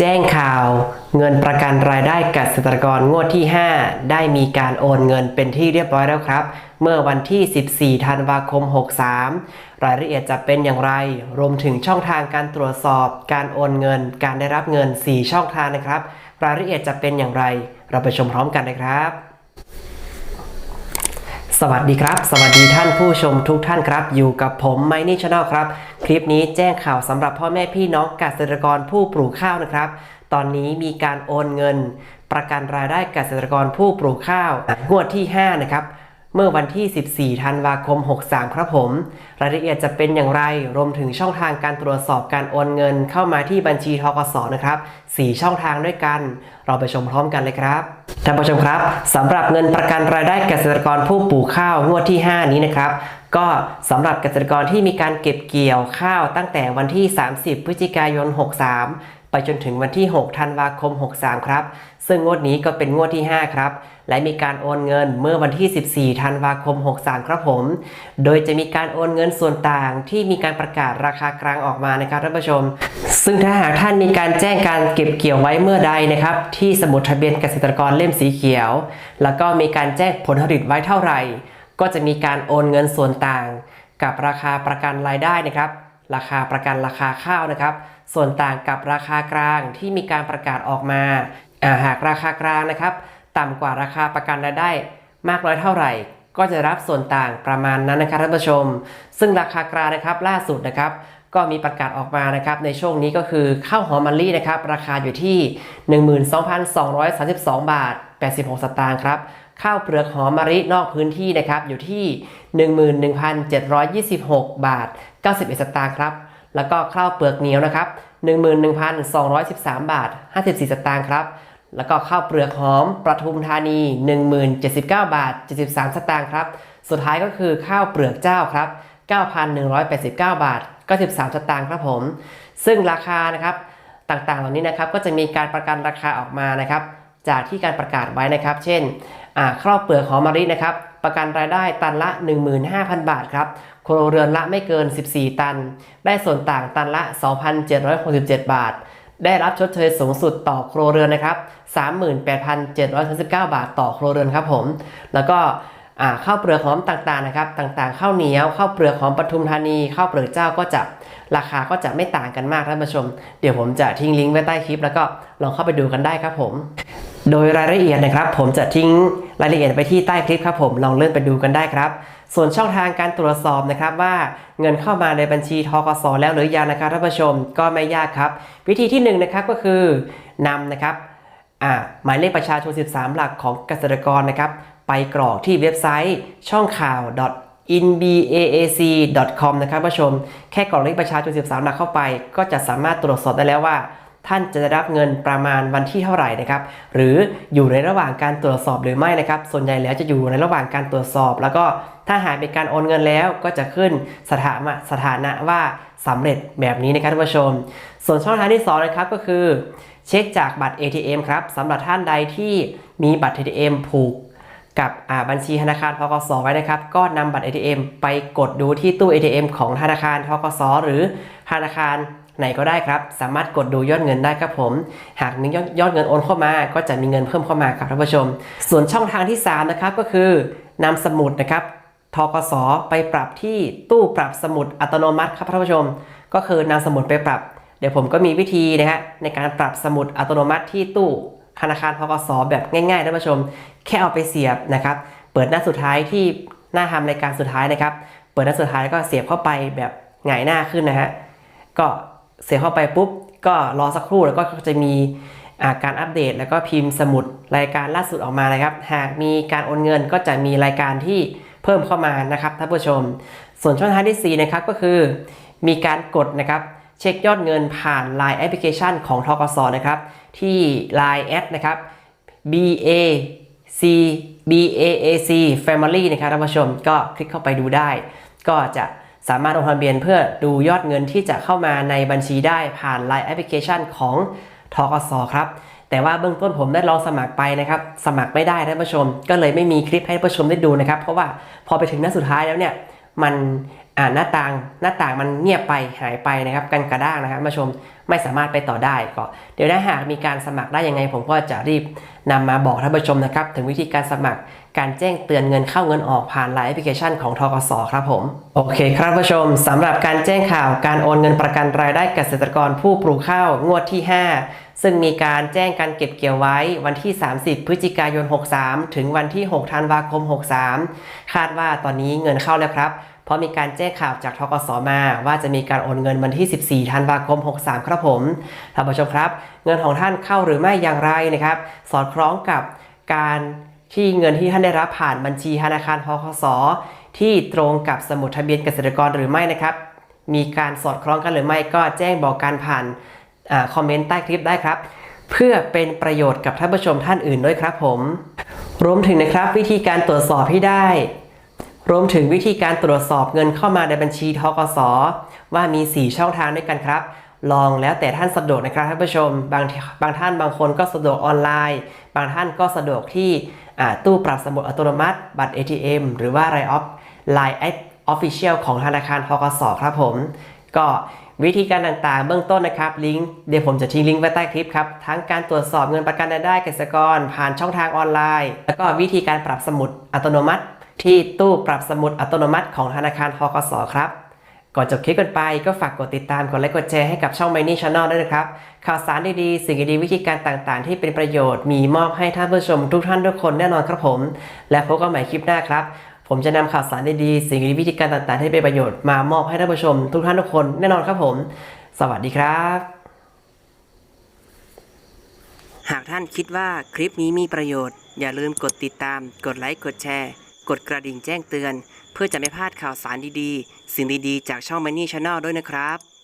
แจ้งข่าว เงินประกันรายได้เกษตรกรงวดที่ 5 ได้มีการโอนเงินเป็นที่เรียบร้อยแล้วครับ เมื่อวันที่ 14 ธันวาคม 63 รายละเอียดจะเป็นอย่างไร รวมถึงช่องทางการตรวจสอบ การโอนเงิน การได้รับเงิน 4 ช่องทางนะครับ รายละเอียดจะเป็นอย่างไร เราไปชมพร้อมกันนะครับ สวัสดีครับ สวัสดีท่านผู้ชมทุกท่านครับ อยู่กับผมไมนี่ชาแนลครับ คลิปนี้แจ้งข่าวสำหรับพ่อแม่พี่น้องเกษตรกรผู้ปลูกข้าวนะครับ ตอนนี้มีการโอนเงิน ประกันรายได้เกษตรกรผู้ปลูกข้าวงวดที่ 5 นะครับ เมื่อวันที่ 14 ธันวาคม 63 ครับผม รายละเอียดจะเป็นอย่างไร รวมถึงช่องทางการตรวจสอบการโอนเงินเข้ามาที่บัญชีทกสนะครับ 4 ช่องทางด้วยกัน เราไปชมพร้อมกันเลยครับ ท่านผู้ชมครับสำหรับเงินประกันรายได้เกษตรกรผู้ปลูกข้าวงวดที่ 5 นี้นะครับก็สำหรับเกษตรกรที่มีการเก็บเกี่ยวข้าวตั้งแต่วันที่ 30 พฤศจิกายน 63 ไปจนถึงวันที่ 6 ธันวาคม 63 ครับ ซึ่งงวดนี้ก็เป็นงวดที่ 5 ครับ และมีการโอนเงินเมื่อวันที่ 14 ธันวาคม 63 ครับผม โดยจะมีการโอนเงินส่วนต่างที่มีการประกาศราคากลางออกมานะครับท่านผู้ชม ซึ่งถ้าหากท่านมีการแจ้งการเก็บเกี่ยวไว้เมื่อใดนะครับ ที่สมุดทะเบียนเกษตรกรเล่มสีเขียว แล้วก็มีการแจ้งผลผลิตไว้เท่าไหร่ ก็จะมีการโอนเงินส่วนต่าง กับราคาประกันรายได้นะครับ ราคาประกันราคาข้าวนะครับ ส่วนต่างกับราคากลางที่มีการประกาศออกมาหากราคากลางนะครับ ต่ำกว่าราคาประกันรายได้มากน้อยเท่าไหร่ ก็จะรับส่วนต่างประมาณนั้นนะครับท่านผู้ชม ซึ่งราคากลางนะครับล่าสุดนะครับก็มีประกาศออกมานะครับในช่วงนี้ก็คือข้าวหอมมะลินะครับราคาอยู่ที่ 12,232 บาท 86 สตางค์ครับข้าวเปลือกหอมมะลินอกพื้นที่นะครับอยู่ที่ 11,726 บาท 91 สตางค์ครับแล้วก็ข้าวเปลือกเหนียวนะครับ11,213 บาท 54 สตางค์ครับ แล้วก็ข้าวเปลือกหอมประทุมธานี 1079 บาท 73 สตางค์ครับ สุดท้ายก็คือข้าวเปลือกเจ้าครับ 9,189 บาท 93 สตางค์ครับผม ซึ่งราคานะครับต่างๆ เหล่านี้นะครับก็จะมีการประกันราคาออกมานะครับ จากที่การประกาศไว้นะครับ เช่นข้าวเปลือกหอมมะลินะครับ ประกันรายได้ตันละ 15,000 บาทครับครัวเรือนละไม่เกิน 14 ตัน ได้ส่วนต่างตันละ 2,767 บาท ได้รับชดเชยสูงสุดต่อครัวเรือนนะครับ38,739 บาทต่อครัวเรือนครับผม แล้วก็ข้าวเปลือกหอมต่างๆนะครับ ต่างๆ ข้าวเหนียวข้าวเปลือกหอมปทุมธานีข้าวเปลือกเจ้าก็จะราคาก็จะไม่ต่างกันมากท่านผู้ชม เดี๋ยวผมจะทิ้งลิงก์ไว้ใต้คลิป แล้วก็ลองเข้าไปดูกันได้ครับผม โดยรายละเอียดนะครับ ผมจะทิ้งรายละเอียดไปที่ใต้คลิปครับผมลองเลื่อนไปดูกันได้ครับ ส่วนช่องทางการตรวจสอบนะครับว่าเงินเข้ามาในบัญชีทกสแล้วหรือยังนะครับท่านผู้ชมก็ไม่ยากครับ วิธีที่1นงนะครับก็คือนำนะครับอ่าหมายเลขประชาชน 13 หลักของเกษตรกรนะครับ ไปกรอกที่เว็บไซต์ช่องข่าว inbaac.com นะครับผู้ชม แค่กรอกเลขประชาชน 13 หลักเข้าไป ก็จะสามารถตรวจสอบได้แล้วว่า ท่านจะได้รับเงินประมาณวันที่เท่าไหร่นะครับ หรืออยู่ในระหว่างการตรวจสอบหรือไม่นะครับ ส่วนใหญ่แล้วจะอยู่ในระหว่างการตรวจสอบ แล้วก็ถ้าหากเป็นการโอนเงินแล้วก็จะขึ้นสถานะสถานะว่าสำเร็จแบบนี้นะครับท่านผู้ชม ส่วนช่องทางที่สองนะครับก็คือ เช็คจากบัตร ATM ครับสำหรับท่านใดที่มีบัตร ATM ผูกกับบัญชีธนาคารทกสไว้นะครับ ก็นำบัตร ATM ไปกดดูที่ตู้ ATM ของธนาคารทกสหรือธนาคาร ไหนก็ได้ครับ สามารถกดดูยอดเงินได้ครับผม หากมียอดยอดเงินโอนเข้ามา ก็จะมีเงินเพิ่มเข้ามาครับท่านผู้ชม ส่วนช่องทางที่ 3 นะครับก็คือนำสมุดนะครับทกสไปปรับที่ตู้ปรับสมุดอัตโนมัติครับท่านผู้ชม ก็คือนำสมุดไปปรับ เดี๋ยวผมก็มีวิธีนะฮะในการปรับสมุดอัตโนมัติที่ตู้ธนาคารทกสแบบง่ายๆท่านผู้ชม แค่เอาไปเสียบนะครับเปิดหน้าสุดท้ายที่หน้าทำรายการสุดท้ายนะครับ เปิดหน้าสุดท้ายแล้วก็เสียบเข้าไปแบบหงายหน้าขึ้นนะฮะก็ เสียบเข้าไปปุ๊บ ก็รอสักครู่แล้วก็จะมีาการอัปเดต แล้วก็พิมพ์สมุดรายการล่าสุดออกมานะครับ หากมีการโอนเงินก็จะมีรายการที่เพิ่มเข้ามานะครับท่านผู้ชม ส่วนช่องทางที่4นะครับก็คือมีการกดนะครับเช็คยอดเงินผ่าน Line แอปพลิเคชันของทกสนะครับที่ Line แอดนะครับ B A C B A A C Family นะครับท่านผู้ชมก็คลิกเข้าไปดูได้ ก็จะ สามารถลงทะเบียนเพื่อดูยอดเงินที่จะเข้ามาในบัญชีได้ผ่าน Line แอปพลิเคชันของทกสครับ แต่ว่าเบื้องต้นผมได้ลองสมัครไปนะครับ สมัครไม่ได้ท่านผู้ชม ก็เลยไม่มีคลิปให้ท่านผู้ชมได้ดูนะครับ เพราะว่าพอไปถึงหน้าสุดท้ายแล้วเนี่ย มันอ่าหน้าต่างหน้าต่างมันเงียบไปหายไปนะครับกันกระด้างนะครับมาชมไม่สามารถไปต่อได้ก็ เดี๋ยวถ้าหากมีการสมัครได้ยังไง ผมก็จะรีบนำมาบอกท่านผู้ชมนะครับ ถึงวิธีการสมัครการแจ้งเตือนเงินเข้าเงินออกผ่านไลน์แอปพลิเคชันของทกสครับผม โอเคครับผู้ชมสำหรับการแจ้งข่าวการโอนเงินประกันรายได้เกษตรกรผู้ปลูกข้าวงวดที่ 5 ซึ่งมีการแจ้งการเก็บเกี่ยวไว้วันที่ 30 พฤศจิกายน 63 ถึงวันที่ 6 ธันวาคม 63 คาดว่าตอนนี้เงินเข้าแล้วครับ เพราะมีการแจ้งข่าวจากทกสมาว่าจะมีการโอนเงินวันที่ 14 ธันวาคม 63 ครับผมท่านผู้ชมครับ เงินของท่านเข้าหรือไม่อย่างไรนะครับ สอดคล้องกับการที่เงินที่ท่านได้รับผ่านบัญชีธนาคารทกสที่ตรงกับสมุดทะเบียนเกษตรกรหรือไม่นะครับ มีการสอดคล้องกันหรือไม่ก็แจ้งบอกการผ่าน คอมเมนต์ใต้คลิปได้ครับ เพื่อเป็นประโยชน์กับท่านผู้ชมท่านอื่นด้วยครับผม รวมถึงนะครับวิธีการตรวจสอบที่ได้ รวมถึงวิธีการตรวจสอบเงินเข้ามาในบัญชีทกสว่ามี 4 ช่องทางด้วยกันครับลองแล้วแต่ท่านสะดวกนะครับท่านผู้ชม บางบางท่านบางคนก็สะดวกออนไลน์ บางท่านก็สะดวกที่อ่าตู้ปรับสมุดอัตโนมัติ บัตร ATM หรือว่า Line Off Line App Official ของธนาคารทกสครับผม ก็ วิธีการต่างๆ เบื้องต้นนะครับลิงก์เดี๋ยวผมจะทิ้งลิงก์ไว้ใต้คลิปครับ ทั้งการตรวจสอบเงินประกันรายได้เกษตรกร ผ่านช่องทางออนไลน์ แล้วก็วิธีการปรับสมุดอัตโนมัติ ที่ตู้ปรับสมุดอัตโนมัติของธนาคารทกสครับก่อนจบคลิปกันไปก็ฝากกดติดตามกดไลค์กดแชร์ให้กับช่อง m i n y Channel ด้วยนะครับ ข่าวสารดีๆ สิ่งดีๆวิธีการต่างๆ ที่เป็นประโยชน์มีมอบให้ท่านผู้ชมทุกท่านทุกคนแน่นอนครับผม และพบกันใหม่คลิปหน้าครับ ผมจะนำข่าวสารดีๆ สิ่งดีๆวิธีการต่างๆ ที่เป็นประโยชน์มามอบให้ท่านผู้ชม ทุกท่านทุกคนแน่นอนครับผม สวัสดีครับ หากท่านคิดว่าคลิปนี้มีประโยชน์ อย่าลืมกดติดตาม กดไลค์กดแชร์ กดกระดิ่งแจ้งเตือน เพื่อจะไม่พลาดข่าวสารดีๆ สิ่งดีๆ จากช่อง Money Channel ด้วยนะครับ